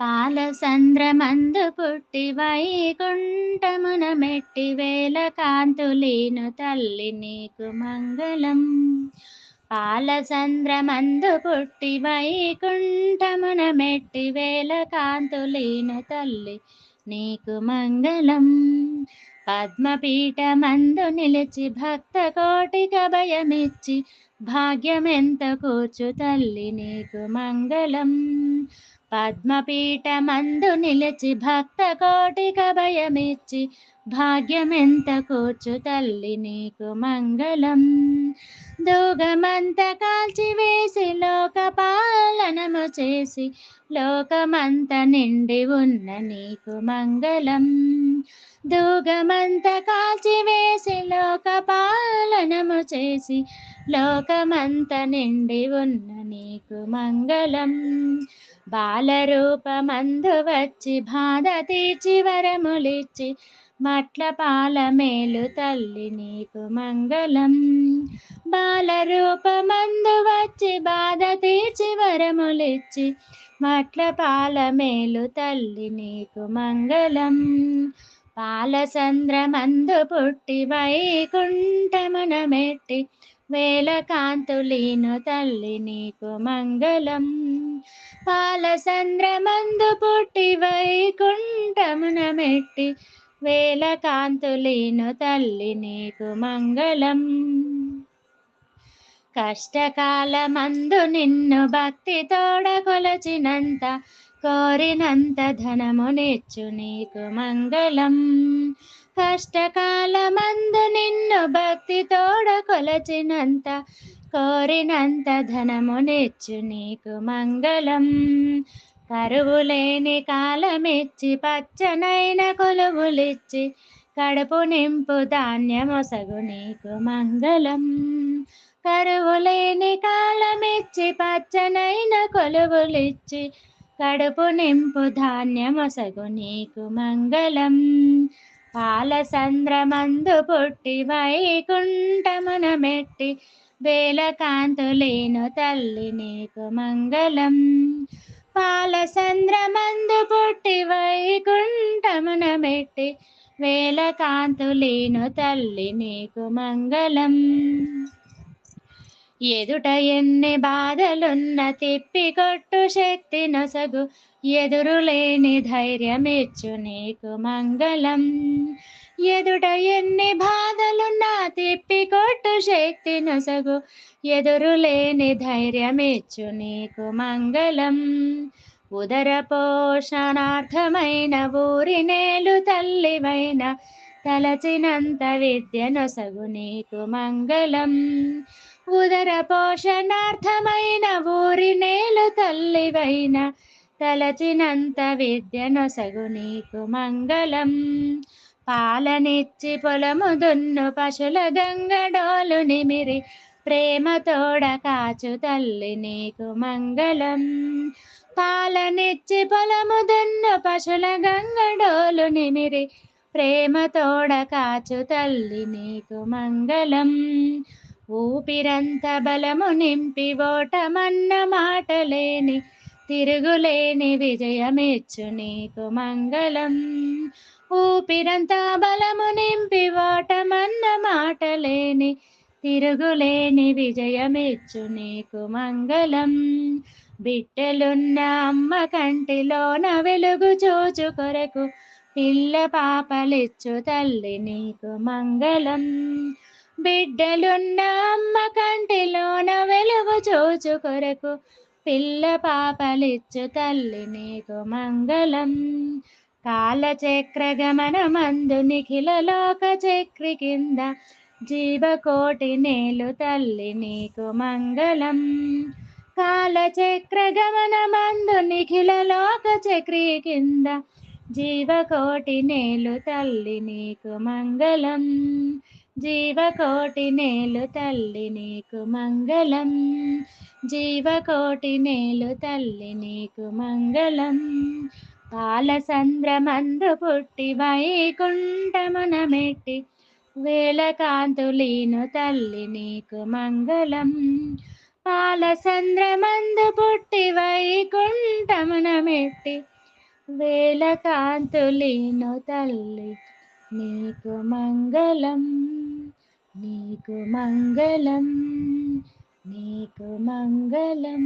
పాలసంద్రమందు పుట్టి వైకుంఠమున మెట్టి వేల కాంతులీను తల్లి నీకు మంగళం. పాలసంద్రమందు పుట్టి వైకుంఠమున మెట్టి వేల కాంతులీను తల్లి నీకు మంగళం. పద్మపీఠమందు నిలిచి భక్త కోటిక భయమిచ్చి భాగ్యమెంత కూర్చు తల్లి నీకు మంగళం. పద్మపీఠమందు నిలిచి భక్త కోటిక భయమిచ్చి భాగ్యమెంత కూర్చు తల్లి నీకు మంగళం. దూగమంత కాల్చి వేసి లోక పాలనము చేసి లోకమంత నిండి ఉన్న నీకు మంగళం. దూగమంత కాల్చి వేసి లోక పాలనము చేసి లోకమంత నిండి ఉన్న నీకు మంగళం. బాలరూపమందు వచ్చి బాధ తీర్చి వరములిచ్చి మట్ల పాల మేలు తల్లి నీకు మంగళం. బాలరూపమందు వచ్చి బాధ తీర్చి వరములిచ్చి మట్ల పాల మేలు తల్లి నీకు మంగళం. పాలచంద్రమందు పుట్టి వైకుంఠమున మెట్టి వేల కాంతులీను తల్లి నీకు మంగళం. పాలచంద్రమందు పుట్టి వైకుంఠమున మెట్టి వేల కాంతులీను తల్లి నీకు మంగళం. కష్టకాలమందు నిన్ను భక్తి తోడ కొలచినంత కోరినంత ధనము నిచ్చు నీకు మంగళం. కష్టకాలమందు నిన్ను భక్తి తోడ కొలచినంత కోరినంత ధనము నెచ్చు నీకు మంగళం. కరువు లేని కాలమిచ్చి పచ్చనైన కొలువులిచ్చి కడుపు నింపు ధాన్యమొసగు నీకు మంగళం. కరువు లేని కాలమిచ్చి పచ్చనైన కొలువులిచ్చి కడుపు నింపు ధాన్యమొసగు నీకు మంగళం. పాలసంద్రమందు పుట్టి వైకుంఠమున మెట్టి వేల కాంతులేను తల్లి నీకు మంగళం. పాలసంద్రమందు పుట్టి వైకుంఠమున పెట్టి వేల కాంతులేను తల్లి నీకు మంగళం. ఎదుట ఎన్ని బాధలున్న తిప్పి కొట్టు శక్తి నొసగు ఎదురులేని ధైర్యమిచ్చు నీకు మంగళం. ఎదుట ఎన్ని బాధలున్నా తిప్పి కొట్టు శక్తి నొసగు. ఎదురులేని ధైర్యమిచ్చు నీకు మంగళం. ఉదర పోషణార్థమైన ఊరి నేలు తల్లివైన తలచినంత విద్య నొసగు నీకు మంగళం. ఉదర పోషణార్థమైన ఊరి నేలు తల్లివైన తలచినంత విద్య నొసగు నీకు మంగళం. పాలనిచ్చి పొలము దున్ను పశుల గంగడోలు నిమిరి. ప్రేమతోడ కాచు తల్లి నీకు మంగళం. పాలనిచ్చి పొలము దున్ను పశుల గంగడోలు నిమిరి. ప్రేమతోడ కాచు తల్లి నీకు మంగళం. ఊపిరంత బలము నింపి ఓటమన్న మాటలేని తిరుగులేని విజయమిచ్చు నీకు మంగళం. ఊపిరంతా బలము నింపి ఓటమన్న మాటలేని తిరుగులేని విజయమిచ్చు నీకు మంగళం. బిడ్డలున్న అమ్మ కంటిలోన వెలుగు చూచు కొరకు పిల్ల పాపలిచ్చు తల్లి నీకు మంగళం. బిడ్డలున్న అమ్మ కంటిలోన వెలుగు చూచు కొరకు పిల్ల పాపలిచ్చు తల్లి నీకు మంగళం. కాలచక్ర గమనమందు నిఖిల లోక చక్రి కింద జీవకోటి నేలు తల్లి నీకు మంగళం. కాలచక్ర గమనమందు నిఖిల లోక చక్రి కింద జీవకోటి నేలు తల్లి నీకు మంగళం. జీవకోటి నేలు తల్లి నీకు మంగళం. జీవకోటి నేలు తల్లి నీకు మంగళం. పాలసంద్రమందు పుట్టి వైకుంఠమున మెట్టి వేలకాంతులీను తల్లి నీకు మంగళం. పాలసంద్రమందు పుట్టి వైకుంఠమున మెట్టి వేలకాంతులీను తల్లి నీకు మంగళం. నీకు మంగళం నీకు మంగళం.